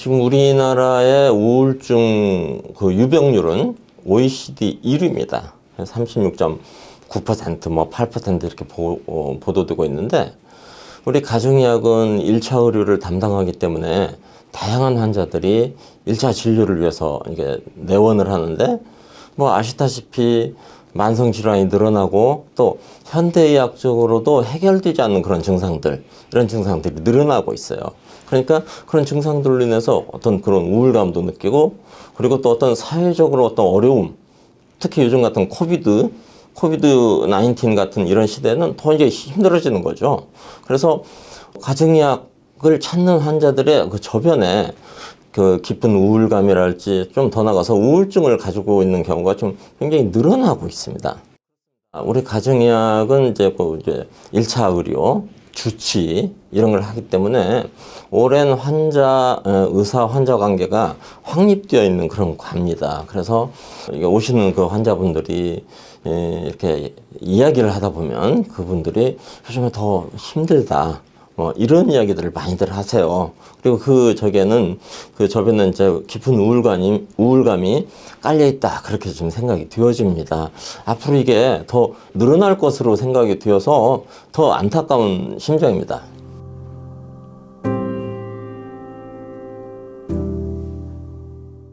지금 우리나라의 우울증 그 유병률은 OECD 1위입니다. 36.9%, 뭐 8% 이렇게 보, 어, 보도되고 있는데 우리 가정의학은 1차 의료를 담당하기 때문에 다양한 환자들이 1차 진료를 위해서 이게 내원을 하는데 뭐 아시다시피 만성 질환이 늘어나고 또 현대의학적으로도 해결되지 않는 그런 증상들 이런 증상들이 늘어나고 있어요. 그러니까 그런 증상들로 인해서 어떤 그런 우울감도 느끼고 그리고 또 어떤 사회적으로 어떤 어려움 특히 요즘 같은 코비드 코비드 19 같은 이런 시대는 더 이제 힘들어지는 거죠. 그래서 가정의학을 찾는 환자들의 그 저변에 그 깊은 우울감이랄지 좀 더 나가서 우울증을 가지고 있는 경우가 좀 굉장히 늘어나고 있습니다. 아, 우리 가정의학은 이제 그 이제 1차 의료, 주치 이런 걸 하기 때문에 오랜 환자 어, 의사 환자 관계가 확립되어 있는 그런 과입니다. 그래서 오시는 그 환자분들이 에, 이렇게 이야기를 하다 보면 그분들이 요즘에 더 힘들다. 뭐 이런 이야기들을 많이들 하세요. 그리고 그 저기에는 그 저변은 이제 깊은 우울감이 우울감이 깔려 있다 그렇게 좀 생각이 되어집니다. 앞으로 이게 더 늘어날 것으로 생각이 되어서 더 안타까운 심정입니다.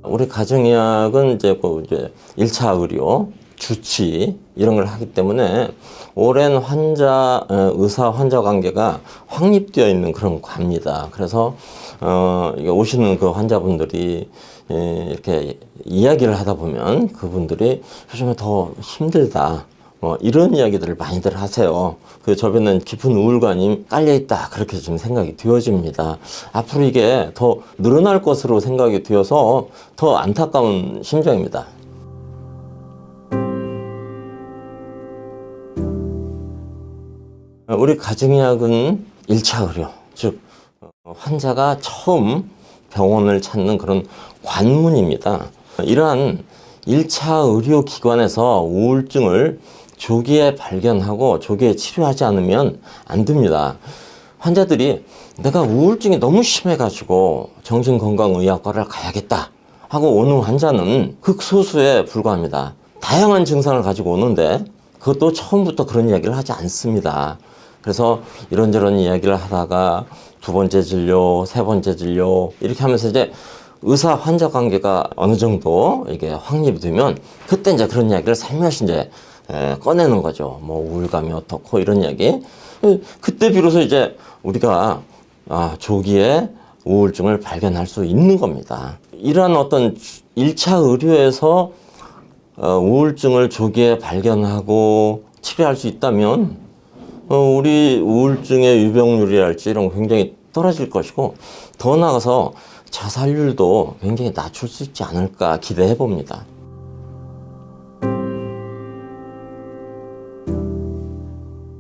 우리 가정의학은 이제 그 이제 1차 의료, 주치 이런 걸 하기 때문에 오랜 환자 어, 의사 환자 관계가 확립되어 있는 그런 과입니다. 그래서 어 오시는 그 환자분들이 에, 이렇게 이야기를 하다 보면 그분들이 요즘에 더 힘들다. 뭐 이런 이야기들을 많이들 하세요. 그 저변은 깊은 우울감이 깔려 있다 그렇게 좀 생각이 되어집니다. 앞으로 이게 더 늘어날 것으로 생각이 되어서 더 안타까운 심정입니다. 우리 가정의학은 1차 의료, 즉 어, 환자가 처음 병원을 찾는 그런 관문입니다. 이러한 1차 의료기관에서 우울증을 조기에 발견하고 조기에 치료하지 않으면 안 됩니다. 환자들이 내가 우울증이 너무 심해가지고 정신건강의학과를 가야겠다 하고 오는 환자는 극소수에 불과합니다. 다양한 증상을 가지고 오는데 그것도 처음부터 그런 이야기를 하지 않습니다. 그래서 이런저런 이야기를 하다가 두 번째 진료, 세 번째 진료 이렇게 하면서 이제 의사 환자 관계가 어느 정도 이게 확립이 되면 그때 이제 그런 이야기를 살며시 이제 에, 꺼내는 거죠. 뭐 우울감이 어떻고 이런 이야기. 그때 비로소 이제 우리가 아, 조기에 우울증을 발견할 수 있는 겁니다. 이러한 어떤 1차 의료에서 어, 우울증을 조기에 발견하고 치료할 수 있다면 어, 우리 우울증의 유병률이랄지 이런 거 굉장히 떨어질 것이고 더 나아가서 자살률도 굉장히 낮출 수 있지 않을까 기대해 봅니다.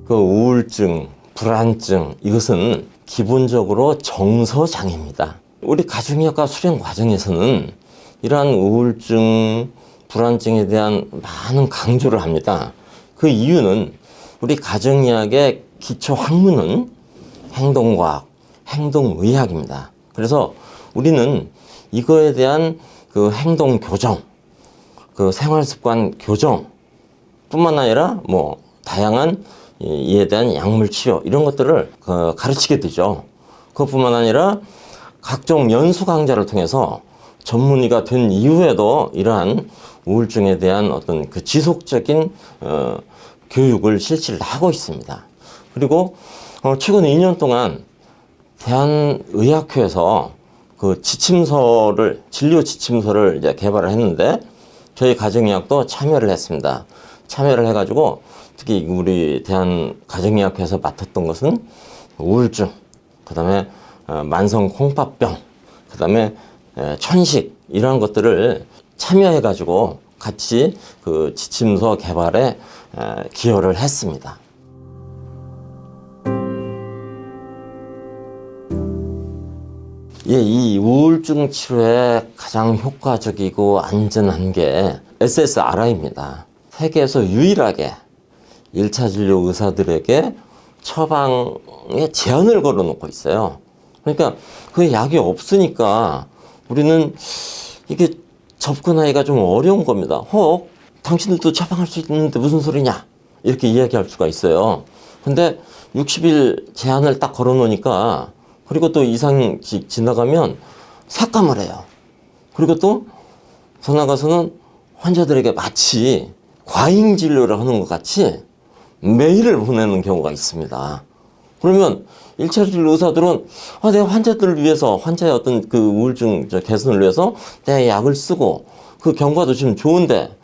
그 우울증, 불안증 이것은 기본적으로 정서 장애입니다. 우리 가정의학과 수련 과정에서는 이러한 우울증, 불안증에 대한 많은 강조를 합니다. 그 이유는 우리 가정의학의 기초 학문은 행동과학, 행동의학입니다. 그래서 우리는 이거에 대한 그 행동 교정, 그 생활 습관 교정 뿐만 아니라 뭐 다양한 이에 대한 약물 치료 이런 것들을 그 가르치게 되죠. 그것뿐만 아니라 각종 연수 강좌를 통해서 전문의가 된 이후에도 이러한 우울증에 대한 어떤 그 지속적인 어, 교육을 실시를 하고 있습니다. 그리고 어, 최근 2년 동안 대한의학회에서 그 지침서를 진료 지침서를 이제 개발을 했는데 저희 가정의학도 참여를 했습니다. 참여를 해가지고 특히 우리 대한 가정의학회에서 맡았던 것은 우울증, 그 다음에 어, 만성 콩팥병, 그 다음에 에, 천식 이러한 것들을 참여해가지고 같이 그 지침서 개발에 에, 기여를 했습니다. 예, 이 우울증 치료에 가장 효과적이고 안전한 게 SSRI입니다. 세계에서 유일하게 1차 진료 의사들에게 처방에 제한을 걸어 놓고 있어요. 그러니까 그 약이 없으니까 우리는 이게 접근하기가 좀 어려운 겁니다. 혹 당신들도 처방할 수 있는데 무슨 소리냐 이렇게 이야기할 수가 있어요. 근데 60일 제한을 딱 걸어놓으니까 그리고 또 이상 지- 지나가면 삭감을 해요. 그리고 또더 나가서는 환자들에게 마치 과잉 진료를 하는 것 같이 메일을 보내는 경우가 있습니다. 그러면 일차 진료 의사들은 아, 내가 환자들을 위해서 환자의 어떤 그 우울증 저 개선을 위해서 내가 약을 쓰고 그 경과도 지금 좋은데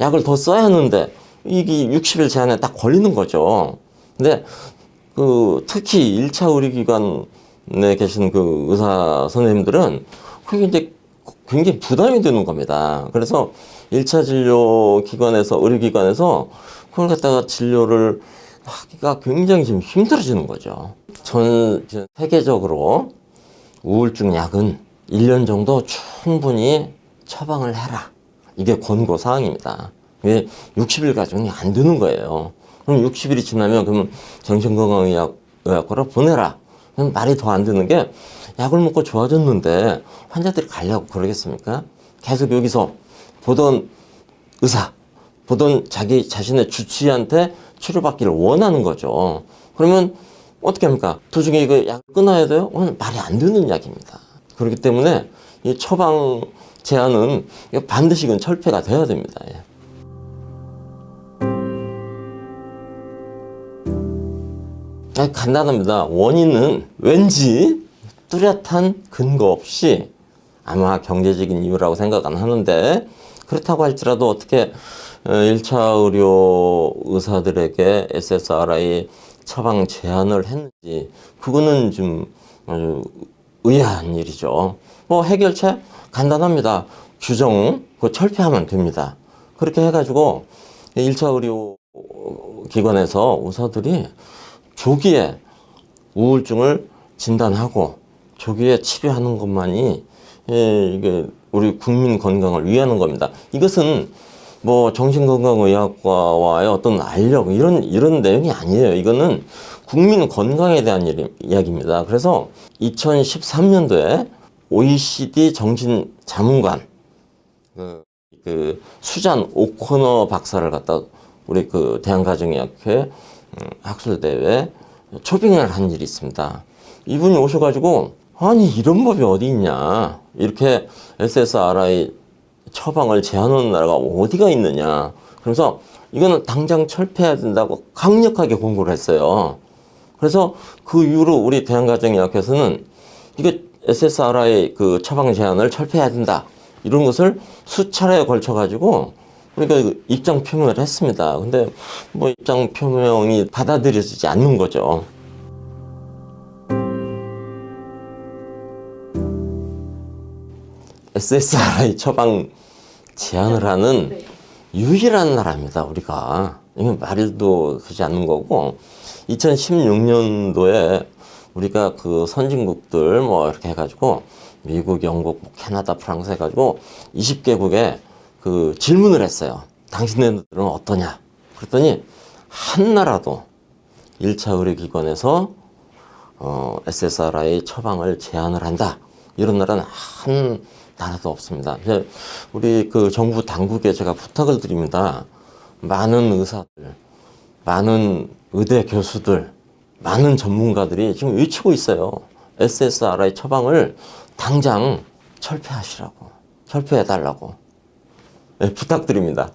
약을 더 써야 하는데 이게 60일 제한에 딱 걸리는 거죠. 근데 그 특히 일차 의료기관에 계신 그 의사 선생님들은 그게 이제 굉장히 부담이 되는 겁니다. 그래서 일차 진료 기관에서 의료기관에서 그걸 갖다가 진료를 하기가 굉장히 지금 힘들어지는 거죠. 전 세계적으로 우울증 약은 1년 정도 충분히 처방을 해라. 이게 권고 사항입니다. 이게 60일 가지고는 안 되는 거예요. 그럼 60일이 지나면 그러면 정신건강의학과로 보내라. 그럼 말이 더 안 되는 게 약을 먹고 좋아졌는데 환자들이 가려고 그러겠습니까? 계속 여기서 보던 의사, 보던 자기 자신의 주치의한테 치료받기를 원하는 거죠. 그러면 어떻게 합니까? 도중에 이거 약 끊어야 돼요? 그건 말이 안 되는 약입니다. 그렇기 때문에 이 처방 제한은 반드시 이건 철폐가 돼야 됩니다. 예. 아, 간단합니다. 원인은 왠지 뚜렷한 근거 없이 아마 경제적인 이유라고 생각은 하는데 그렇다고 할지라도 어떻게 어, 1차 의료 의사들에게 SSRI 처방 제한을 했는지 그거는 좀 의아한 일이죠. 뭐 해결책 간단합니다. 규정 그 철폐하면 됩니다. 그렇게 해가지고 1차 의료 기관에서 의사들이 조기에 우울증을 진단하고 조기에 치료하는 것만이 예, 이게 우리 국민 건강을 위하는 겁니다. 이것은 뭐 정신건강의학과와의 어떤 알력 이런 이런 내용이 아니에요. 이거는 국민 건강에 대한 일, 이야기입니다. 그래서 2013년도에 OECD 정신 자문관 그, 그 수잔 오코너 박사를 갖다 우리 그 대한가정의학회 음, 학술대회 초빙을 한 일이 있습니다. 이분이 오셔가지고 아니 이런 법이 어디 있냐 이렇게 SSRI 처방을 제한하는 나라가 어디가 있느냐 그래서 이거는 당장 철폐해야 된다고 강력하게 공고를 했어요. 그래서 그 이후로 우리 대한가정의학회에서는 이거 SSRI 그 처방 제한을 철폐해야 된다 이런 것을 수차례에 걸쳐 가지고 우리가 그 입장 표명을 했습니다. 근데 뭐 입장 표명이 받아들여지지 않는 거죠. SSRI 처방 제한을 하는 네. 유일한 나라입니다, 우리가. 이건 말도 하지 않는 거고, 2016년도에 우리가 그 선진국들 뭐 이렇게 해가지고, 미국, 영국, 뭐 캐나다, 프랑스 해가지고 20개국에 그 질문을 했어요. 당신네들은 어떠냐? 그랬더니 한 나라도 1차 의료기관에서 어, SSRI 처방을 제한을 한다. 이런 나라는 한 나라도 없습니다. 우리 그 정부 당국에 제가 부탁을 드립니다. 많은 의사들, 많은 의대 교수들, 많은 전문가들이 지금 외치고 있어요. SSRI 처방을 당장 철폐하시라고, 철폐해달라고 네, 부탁드립니다.